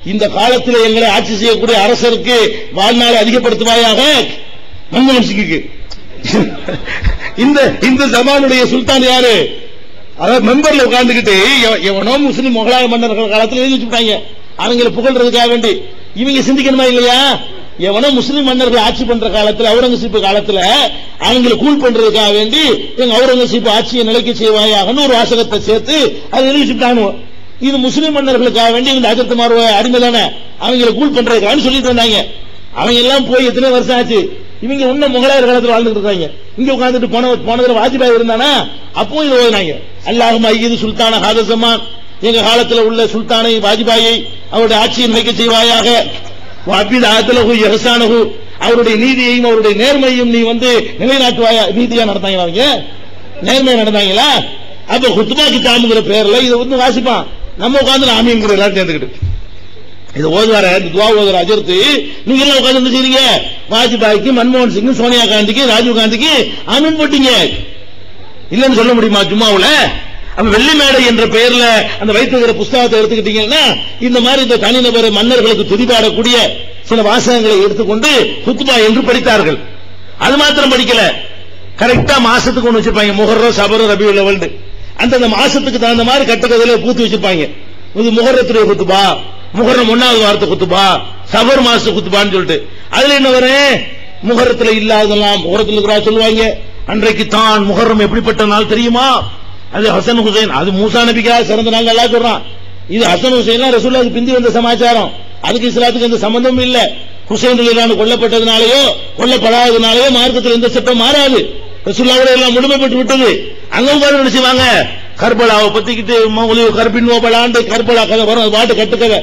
இந்த காலத்தில் எங்களை ஆட்சி செய்யக்கூடிய அரசருக்கு வாழ்நாளை அதிகப்படுத்துவாயாக? மன்மோகன் சிங்குக்கு. இந்த இந்த ஜமானுடைய சுல்தான் யாரு? அதாவது மெம்பர்ல உட்கார்ந்துகிட்டு எவனோ முஸ்லிம் முகலாய மன்னர்கள் காலத்தில் எழுதி வச்சுட்டாங்க. அவங்களை புகழ்றதுக்காக வேண்டி. இவங்க சிந்திக்கணுமா இல்லையா? எவனோ முஸ்லீம் மன்னர்கள் ஆட்சி பண்ற காலத்துல அவுரங்கசீப் காலத்துல அவங்களை கூல் பண்றதுக்காக வேண்டி எங்க அவுரங்கசீப் ஆட்சியை நிலைக்கு செய்வாயாகன்னு ஒரு வாசகத்தை சேர்த்து அதை எழுதி வச்சுட்டானு இது முஸ்லீம் மன்னர்களுக்காக வேண்டி இந்த அஜர்த்து மாறுவ அடிமை தானே அவங்களை கூல் பண்றதுக்காக சொல்லிட்டு இருந்தாங்க. அவங்க எல்லாம் போய் எத்தனை வருஷம் ஆச்சு? இவங்க இன்னும் முகலாயர் காலத்துல வாழ்ந்துட்டு இருக்காங்க. இங்க உட்காந்துட்டு போன போனதுல வாஜ்பாய் இருந்தானா? அப்பவும் இது ஓதினாங்க. அல்லாஹும் ஐயது சுல்தான ஹாதசமான் எங்க காலத்துல உள்ள சுல்தானை வாஜ்பாயை அவருடைய ஆட்சியை நிலைக்க செய்வாயாக. அபித எஹசானகு அவருடைய நீதியையும் அவருடைய நேர்மையும் நீ வந்து நிலைநாட்டுவாயா? நீதியா நடந்தாங்களா அவங்க? நேர்மையா நடந்தாங்களா? அப்ப குத்துபா கிதாபுங்கிற பேர்ல இதை வந்து வாசிப்பான். நம்ம உட்காந்து ஆமிங்கிற எல்லாரும் சேர்ந்துக்கிட்டு. இது ஓதுவார துவா ஓதுற அஜர்த்து நீங்க எல்லாம் உட்காந்து செய்றீங்க வாஜ்பாய்க்கு மன்மோகன் சிங் சோனியா காந்திக்கு ராஜீவ் காந்திக்கு ஆமீன் போட்டீங்க. இல்லன்னு சொல்ல முடியுமா ஜும்மாவுல? அப்ப வெள்ளி மேடை என்ற பெயர்ல அந்த வைத்திருக்கிற புஸ்தகத்தை எடுத்துக்கிட்டீங்கன்னா இந்த மாதிரி இந்த தனிநபர் மன்னர்களுக்கு துதிபாடக்கூடிய சில வாசகங்களை எடுத்துக்கொண்டு குத்துபா என்று படித்தார்கள். அது மாத்திரம் படிக்கல. கரெக்டா மாசத்துக்கு ஒன்று வச்சிருப்பாங்க. முகர்ற சபரம் ரபி வேல்டு அந்தந்த மாசத்துக்கு தகுந்த மாதிரி கட்டுக்கதையில பூத்து வச்சிருப்பாங்க. இது முகரத்துடைய குத்துபா முகரம் ஒன்னாவது வாரத்தை குத்துபா சபர் மாச குத்துபான்னு சொல்லிட்டு. அதுல என்ன வரும்? முகரத்துல இல்லாதெல்லாம் முகரத்தில் இருக்கிறா சொல்லுவாங்க. அன்றைக்கு தான் முகரம் எப்படிப்பட்ட நாள் தெரியுமா? அது ஹசன் ஹுசைன். அது மூசா நபிக்கா சிறந்த நாள் நல்லா சொல்றான். இது ஹசன் ஹுசைன் ரசூல்லாவுக்கு பிந்தி வந்த சமாச்சாரம். அதுக்கு இஸ்லாத்துக்கு எந்த சம்பந்தமும் இல்ல. ஹுசைன் ரலியல்லாஹு கொல்லப்பட்டதுனாலயோ கொல்லப்படாததுனாலயோ மார்க்கத்தில் எந்த சட்டம் மாறாது. ரசூல்லாவோட எல்லாம் முழுமைப்பட்டு விட்டது. அங்க உட்கார்ந்து நினைச்சுவாங்க கர்பலாவை பத்திக்கிட்டு மௌலிவ் கர்பின் நோபலாண்டு கர்பலா கதை வரும். அது பாட்டு கட்டுக்கதை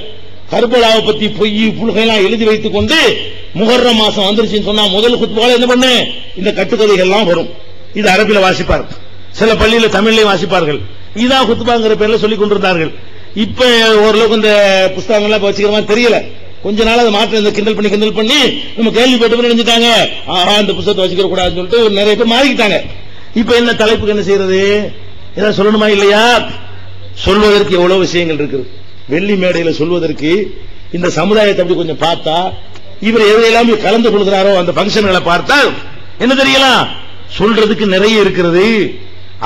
கர்பலாவை பத்தி பொய் புல்கையெல்லாம் எழுதி வைத்துக் கொண்டு முகர்ற மாசம் வந்துருச்சுன்னு சொன்னா முதல் குத்துபால என்ன பண்ணு? இந்த கட்டுக்கதைகள் எல்லாம் வரும். இது அரபில வாசிப்பார். சில பள்ளியில தமிழ்லயும் வாசிப்பார்கள். இதான் குத்துபாங்கிற பேர்ல சொல்லிக் கொண்டிருந்தார்கள். இப்ப ஓரளவுக்கு இந்த புஸ்தகங்கள்லாம் வச்சுக்கிற மாதிரி தெரியல. கொஞ்ச நாள் அதை மாற்றம் இந்த கிண்டல் பண்ணி கிண்டல் பண்ணி நம்ம கேள்விப்பட்டு நினைஞ்சிட்டாங்க. ஆஹா இந்த புத்தகத்தை வச்சுக்க கூடாதுன்னு சொல்லிட்டு நிறைய பேர் மாறிக்கிட்டாங்க. இப்ப என்ன தலைப்புக்கு என்ன செய்யறது? ஏதாவது சொல்லணுமா இல்லையா? சொல்வதற்கு எவ்வளவு விஷயங்கள் இருக்குது. வெள்ளி மேடையில சொல்வதற்கு இந்த சமுதாயத்தை அப்படி கொஞ்சம் பார்த்தா இவர் எதையெல்லாம் கலந்து கொள்கிறாரோ அந்த பங்கன்களை பார்த்தா என்ன தெரியலாம் சொல்றதுக்கு நிறைய இருக்கிறது.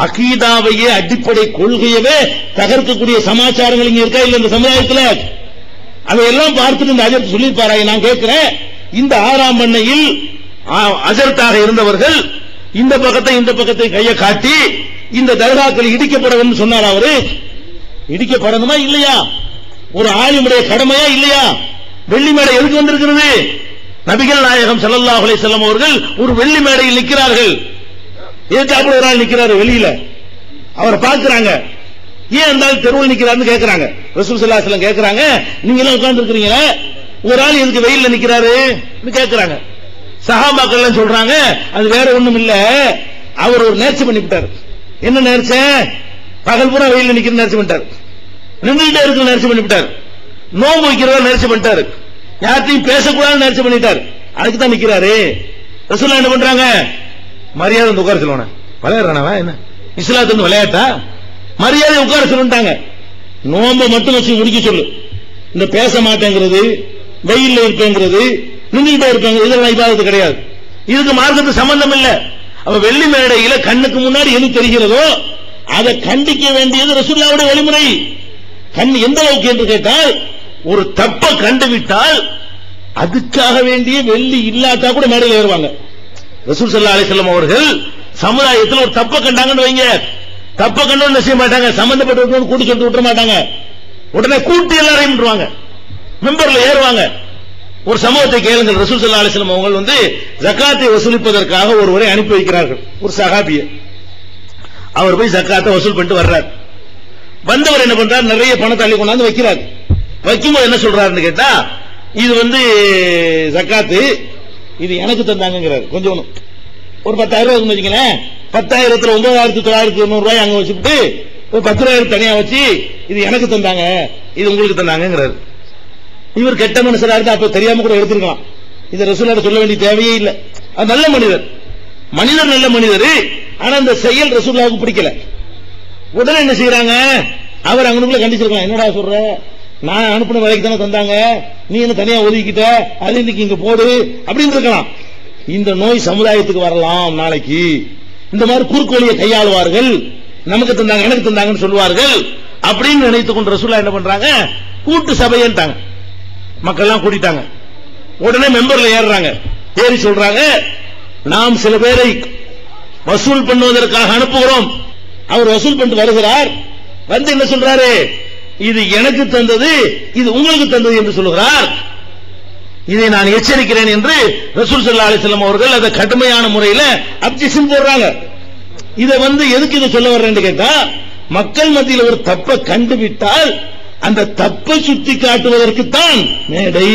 அகீதாவையே அடிப்படை கொள்கையவே தகர்க்கக்கூடிய சமாச்சாரங்கள் இங்க இருக்கா இல்ல இந்த சமுதாயத்தில்? அதையெல்லாம் பார்த்துட்டு இந்த அஜர் சொல்லியிருப்பாராங்க நான் கேட்கிறேன். இந்த ஆறாம் பண்ணையில் அஜர்த்தாக இருந்தவர்கள் இந்த பக்கத்தை இந்த பக்கத்தை கையை காட்டி இந்த தர்காக்கள் இடிக்கப்பட சொன்னார் அவரு? இடிக்கப்படணுமா இல்லையா? ஒரு ஆளுமுடைய கடமையா இல்லையா? வெள்ளி மேடை எதுக்கு வந்திருக்கிறது? நபிகள் நாயகம் ஸல்லல்லாஹு அலைஹி அவர்கள் ஒரு வெள்ளி மேடையில் நிற்கிறார்கள். எதிர்த்தாப்புல ஒரு ஆள் நிற்கிறாரு வெளியில? அவரை பார்க்கிறாங்க. ஏன் இருந்தால் தெருவில் நிக்கிறாருன்னு கேட்கிறாங்க ரசூல் ஸல்லல்லாஹு அலைஹி வஸல்லம் நீங்க எல்லாம் உட்கார்ந்து இருக்கிறீங்களே ஒரு ஆள் எதுக்கு வெயில்ல நிற்கிறாரு? கேட்கிறாங்க சகாபாக்கள் எல்லாம் சொல்றாங்க அது வேற ஒண்ணும் இல்ல. அவர் ஒரு நேர்ச்சி பண்ணிவிட்டார். என்ன நேர்ச்ச? பகல் பூரா வெயில் நிக்கிற நேர்ச்சி பண்ணிட்டார். நின்றுட்டே இருக்கிற நேர்ச்சி பண்ணிவிட்டார். நோம்பு வைக்கிறதா நேர்ச்சி பண்ணிட்டாரு. யார்த்தையும் பேசக்கூடாதுன்னு நேர்ச்சி பண்ணிட்டார். அதுக்கு தான் நிக்கிறாரு. ரசூல்லா என்ன பண்றாங்க? மரியாதை உட்கார சொல்லுவான. விளையாடுறானவா என்ன? இஸ்லாத்து வந்து விளையாட்டா? மரியாதை உட்கார சொல்லுட்டாங்க நோம்ப மட்டும் வச்சு முடிக்க சொல்லு. இந்த பேச மாட்டேங்கிறது வெயில்ல இருப்பேங்கிறது நின்றுட்டே இருக்காங்க. இதெல்லாம் இபாதத்து கிடையாது. இதுக்கு மார்க்கத்து சம்பந்தம் இல்ல. அப்ப வெள்ளி மேடையில கண்ணுக்கு முன்னாடி எது தெரிகிறதோ அதை கண்டிக்க வேண்டியது ரசூல்லாவுடைய வழிமுறை. கண் எந்த அளவுக்கு என்று கேட்டால் ஒரு தப்ப கண்டுவிட்டால் அதுக்காக வேண்டிய வெள்ளி இல்லாட்டா கூட மேடையில் ஏறுவாங்க. ரசூல் சல்லா அலிசல்லம் அவர்கள் சமுதாயத்தில் ஒரு தப்ப கண்டாங்கன்னு வைங்க. தப்ப கண்டு செய்ய மாட்டாங்க. சம்பந்தப்பட்டவர்கள் கூட்டி சொல்லிட்டு விட்டுற மாட்டாங்க. உடனே கூட்டி எல்லாரையும் விட்டுருவாங்க. மெம்பர்ல ஏறுவாங்க. ஒரு சமூகத்தை கேளுங்கள். ரசூல் சல்லா அலிஸ்லாம் அவங்க வந்து ஜக்காத்தை வசூலிப்பதற்காக ஒருவரை அனுப்பி வைக்கிறார்கள். ஒரு சகாபிய அவர் போய் ஜக்காத்தை வசூல் பண்ணிட்டு வர்றார். வந்தவர் என்ன பண்றார்? நிறைய பணத்தை அள்ளி கொண்டாந்து வைக்கிறார். வைக்கும்போது என்ன சொல்றாருன்னு கேட்டா இது வந்து ஜக்காத்து இது எனக்கு தந்தாங்கிறார் கொஞ்சம் ஒரு பத்தாயிரம் ரூபாய் இருக்குன்னு வச்சுங்களேன் பத்தாயிரத்துல ஒன்பதாயிரத்தி தொள்ளாயிரத்தி தொண்ணூறு ரூபாய் அங்க வச்சுட்டு ஒரு பத்து ரூபாயிரம் தனியா வச்சு இது எனக்கு தந்தாங்க இது உங்களுக்கு தந்தாங்கிறாரு இவர் கெட்ட மனுஷனா இருந்தா அப்ப தெரியாம கூட எடுத்திருக்கலாம். இந்த ரசூலாட சொல்ல வேண்டிய தேவையே இல்லை. அது நல்ல மனிதர். மனிதர் நல்ல மனிதர். ஆனா அந்த செயல் ரசூல்லாவுக்கு பிடிக்கல. உடனே என்ன செய்யறாங்க அவர் அங்கனுக்குள்ள கண்டிச்சிருக்கலாம். என்னடா சொல்ற? நான் அனுப்பின வேலைக்கு தானே தந்தாங்க. நீ என்ன தனியா ஒதுக்கிட்ட? அது இன்னைக்கு இங்க போடு. அப்படின்னு இருக்கலாம். இந்த நோய் சமுதாயத்துக்கு வரலாம் நாளைக்கு. இந்த மாதிரி குறுக்கு வழியை கையாளுவார்கள். நமக்கு தந்தாங்க எனக்கு தந்தாங்கன்னு சொல்லுவார்கள். அப்படின்னு நினைத்துக் கொண்டு ரசூலா என்ன பண்றாங்க? கூட்டு சபையன்ட்டாங்க. மக்கள் எல்லாம் கூட்டிட்டாங்க. உடனே மெம்பர்ல ஏறுறாங்க. ஏறி சொல்றாங்க நாம் சில பேரை வசூல் பண்ணுவதற்காக அனுப்புகிறோம். அவர் வசூல் பண்ணிட்டு வருகிறார். வந்து என்ன சொல்றாரு? இது எனக்கு தந்தது இது உங்களுக்கு தந்தது என்று சொல்லுகிறார். இதை நான் எச்சரிக்கிறேன் என்று ரசூல் சல்லா அலிஸ்லாம் அவர்கள் அதை கடுமையான முறையில் அப்ஜெக்ஷன் போடுறாங்க. இதை வந்து எதுக்கு இதை சொல்ல வர்றேன்னு கேட்டா மக்கள் மத்தியில் ஒரு தப்பை கண்டுவிட்டால் அந்த தப்பை சுட்டி காட்டுவதற்கு தான் மேடை.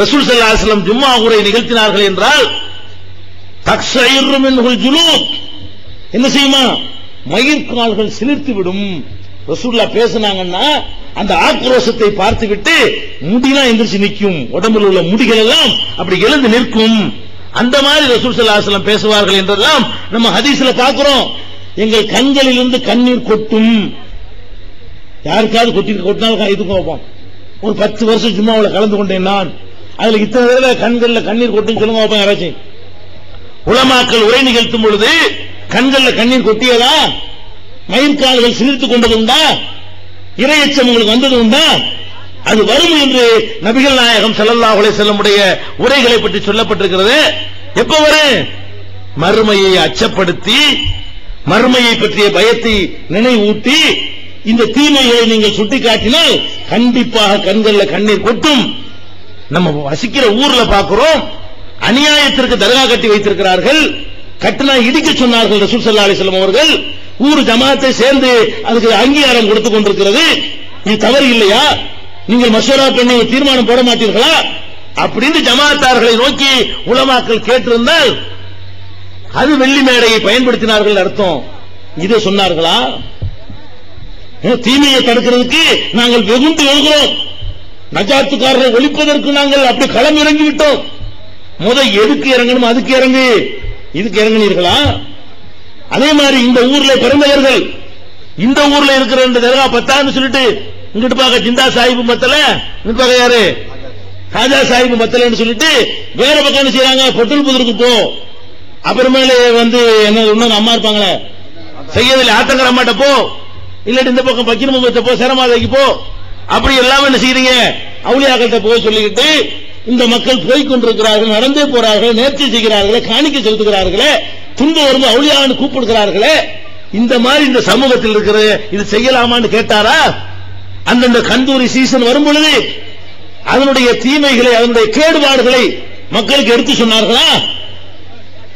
ரசூல் சல்லா ஜும்மா உரை நிகழ்த்தினார்கள் என்றால் என்ன செய்யுமா? மயிர்கால்கள் சிலிர்த்து விடும் ரசூல்லா பேசுனாங்கன்னா அந்த ஆக்ரோஷத்தை பார்த்துவிட்டு முடிலாம் எந்திரிச்சு நிற்கும். உடம்பில் உள்ள முடிகள் எல்லாம் அப்படி எழுந்து நிற்கும். அந்த மாதிரி ரசூல் ஸல்லல்லாஹு பேசுவார்கள் என்றெல்லாம் நம்ம ஹதீஸ்ல பார்க்கிறோம். எங்கள் கண்களிலிருந்து கண்ணீர் கொட்டும். யாருக்காவது கொட்டி கொட்டினாலும் இதுக்கும் வைப்போம் ஒரு பத்து வருஷம் ஜும்மாவுல கலந்து கொண்டேன் நான். அதுல இத்தனை தடவை கண்கள்ல கண்ணீர் கொட்டுன்னு சொல்லுங்க வைப்போம் யாராச்சும். உலமாக்கள் உரை நிகழ்த்தும் பொழுது கண்கள்ல கண்ணீர் கொட்டியதா? மயிர்கால்கள் சிரித்துக் கொண்டது உண்டா? இரையச்சம் உங்களுக்கு வந்தது உண்டா? அது வரும் என்று நபிகள் நாயகம் ஸல்லல்லாஹு அலைஹி செல்லமுடைய உரைகளை பற்றி சொல்லப்பட்டிருக்கிறது. எப்ப வரும்? மறுமையை அச்சப்படுத்தி மறுமையை பற்றிய பயத்தை நினைவூட்டி இந்த தீமையை நீங்கள் சுட்டிக்காட்டினால் கண்டிப்பாக கண்கள்ல கண்ணீர் கொட்டும். நம்ம வசிக்கிற ஊர்ல பார்க்கிறோம் அநியாயத்திற்கு தர்கா கட்டி வைத்திருக்கிறார்கள். கட்டினா இடிக்க சொன்னார்கள் ரசூல் சல்லா அலிஸ்லாம் அவர்கள். ஊர் ஜமாத்தை சேர்ந்து அதுக்கு அங்கீகாரம் கொடுத்து கொண்டிருக்கிறது. இது தவறு இல்லையா? நீங்கள் மசோரா பண்ணி தீர்மானம் போட மாட்டீர்களா? அப்படின்னு ஜமாத்தார்களை நோக்கி உலமாக்கள் கேட்டிருந்தால் அது வெள்ளி மேடையை பயன்படுத்தினார்கள் அர்த்தம். இதை சொன்னார்களா? தீமையை தடுக்கிறதுக்கு நாங்கள் வெகுண்டு எழுகிறோம். நஜாத்துக்காரரை ஒழிப்பதற்கு நாங்கள் அப்படி களம் இறங்கி விட்டோம் முத எதுக்கு இறங்கணும் அதுக்கு இறங்கு. இதுக்கு இறங்கினீர்களா? அதே மாதிரி இந்த ஊர்ல பெருமையர்கள் இந்த ஊர்ல இருக்கிற இந்த தர்கா பத்தான்னு சொல்லிட்டு இங்கிட்டு பார்க்க ஜிந்தா சாஹிப் மத்தல? இங்கிட்டு பார்க்க யாரு? ராஜா சாஹிப் மத்தலன்னு சொல்லிட்டு வேற பக்கம் என்ன செய்யறாங்க பொட்டல் புதருக்கு போ. அப்புறமேல வந்து என்ன இன்னொரு அம்மா இருப்பாங்களே? செய்யதில்லை ஆத்தங்கர அம்மாட்ட போ. இல்லாட்டி இந்த பக்கம் பக்கிர முகத்தை போ சேரமாதைக்கு போ. அப்படி எல்லாம் என்ன செய்யறீங்க அவுளியாக்கள்கிட்ட போய் சொல்லிக்கிட்டு இந்த மக்கள் போய் கொண்டிருக்கிறார்கள் நடந்தே போறார்கள் நேர்ச்சி செய்கிறார்களே காணிக்க செலுத்துகிறார்களே துன்பம் வரும்போது அவுளியான்னு கூப்பிடுகிறார்களே இந்த மாதிரி இந்த சமூகத்தில் இருக்கிற இது செய்யலாமான்னு கேட்டாரா? அந்தந்த கந்தூரி சீசன் வரும் பொழுது அதனுடைய தீமைகளை அதனுடைய கேடுபாடுகளை மக்களுக்கு எடுத்து சொன்னார்களா?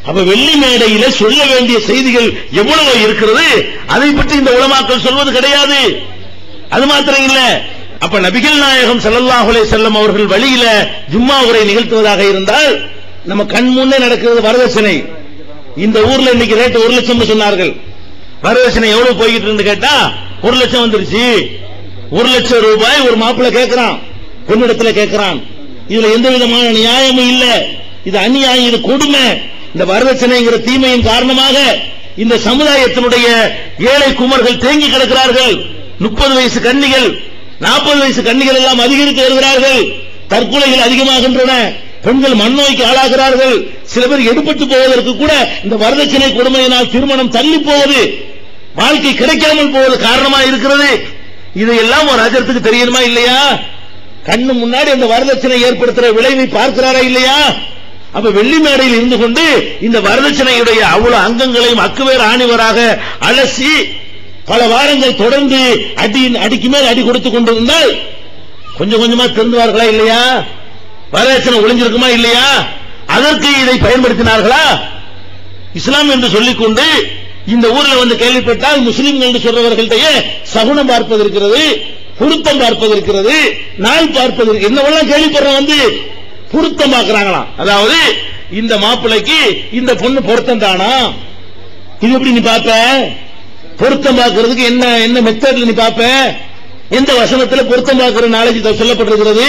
அப்ப வெள்ளி மேடையில சொல்ல வேண்டிய செய்திகள் எவ்வளவு இருக்கிறது. அதை பற்றி இந்த உலமாக்கள் சொல்வது கிடையாது. அது மாத்திரம் இல்ல. அப்ப நபிகள் நாயகம் சல்லாஹுலே செல்லம் அவர்கள் வழியில ஜும்மா உரை நிகழ்த்துவதாக இருந்தால் நம்ம கண் முன்னே நடக்கிறது வரதட்சணை. இந்த ஊர்ல இன்னைக்கு ரேட் ஒரு லட்சம் சொன்னார்கள். வரதட்சணை எவ்வளவு போய்கிட்டு இருந்து கேட்டா ஒரு லட்சம் வந்துருச்சு. ஒரு லட்சம் ரூபாய் ஒரு மாப்பிள்ள கேட்கிறான். பொண்ணிடத்துல கேட்கிறான். இதுல எந்த விதமான நியாயமும் இல்ல. இது அநியாயம் இது கொடுமை. இந்த வரதட்சணைங்கிற தீமையின் காரணமாக இந்த சமுதாயத்தினுடைய ஏழை குமர்கள் தேங்கி கிடக்கிறார்கள். முப்பது வயசு கன்னிகள் நாற்பது வயசு கன்னிகள் எல்லாம் அதிகரித்து வருகிறார்கள். தற்கொலைகள் அதிகமாகின்றன. பெண்கள் மண்ணோய்க்கு ஆளாகிறார்கள். சில பேர் எடுபட்டு போவதற்கு கூட இந்த வரதட்சணை கொடுமையினால் திருமணம் தள்ளி போவது வாழ்க்கை கிடைக்காமல் போவது காரணமா இருக்கிறது. இதையெல்லாம் ஒரு அஜரத்துக்கு தெரியணுமா இல்லையா? கண்ணு முன்னாடி அந்த வரதட்சணை ஏற்படுத்துற விளைவை பார்க்கிறாரா இல்லையா? அப்ப வெள்ளி மேடையில் இருந்து கொண்டு இந்த வரதட்சணையுடைய அவ்வளவு அங்கங்களையும் அக்குவேர் ஆணிவராக அலசி பல வாரங்கள் தொடர்ந்து அடி அடிக்கு மேல் அடி கொடுத்து கொண்டிருந்தால் கொஞ்சம் கொஞ்சமா திருந்துவார்களா இல்லையா? வரதட்சணை ஒளிஞ்சிருக்குமா இல்லையா? அதற்கு இதை பயன்படுத்தினார்களா? இஸ்லாம் என்று சொல்லிக்கொண்டு இந்த ஊர்ல வந்து கேள்விப்பட்டால் முஸ்லிம்கள் என்று சொல்றவர்கள்டையே சகுனம் பார்ப்பது இருக்கிறது பொருத்தம் பார்ப்பது இருக்கிறது நாள் பார்ப்பது என்னவெல்லாம் கேள்விப்படுறோம் வந்து? பொருத்தமாக்குறாங்களாம். அதாவது இந்த மாப்பிள்ளைக்கு இந்த பொண்ணு பொருத்தம் தானா? இது எப்படி நீ பாப்ப? பொருத்தம் பார்க்கறதுக்கு என்ன என்ன மெத்தட்ல நீ பாப்ப? எந்த வசனத்துல பொருத்தம் பார்க்கிற நாலேஜ் சொல்லப்பட்டிருக்கிறது?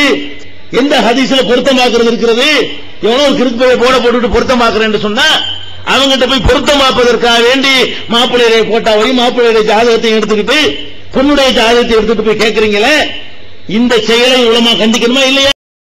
எந்த ஹதீஸ்ல பொருத்தம் பார்க்கிறது இருக்கிறது? எவனோ ஒரு கிறுக்கு போய் போட போட்டுட்டு பொருத்தம் பார்க்கிறேன்னு சொன்னா அவங்கிட்ட போய் பொருத்தம் பார்ப்பதற்காக வேண்டி மாப்பிள்ளையுடைய போட்டாவையும் மாப்பிள்ளையுடைய ஜாதகத்தையும் எடுத்துக்கிட்டு பொண்ணுடைய ஜாதகத்தை எடுத்துட்டு போய் கேட்கறீங்களே இந்த செயலை உலமா கண்டிக்கணுமா இல்லையா?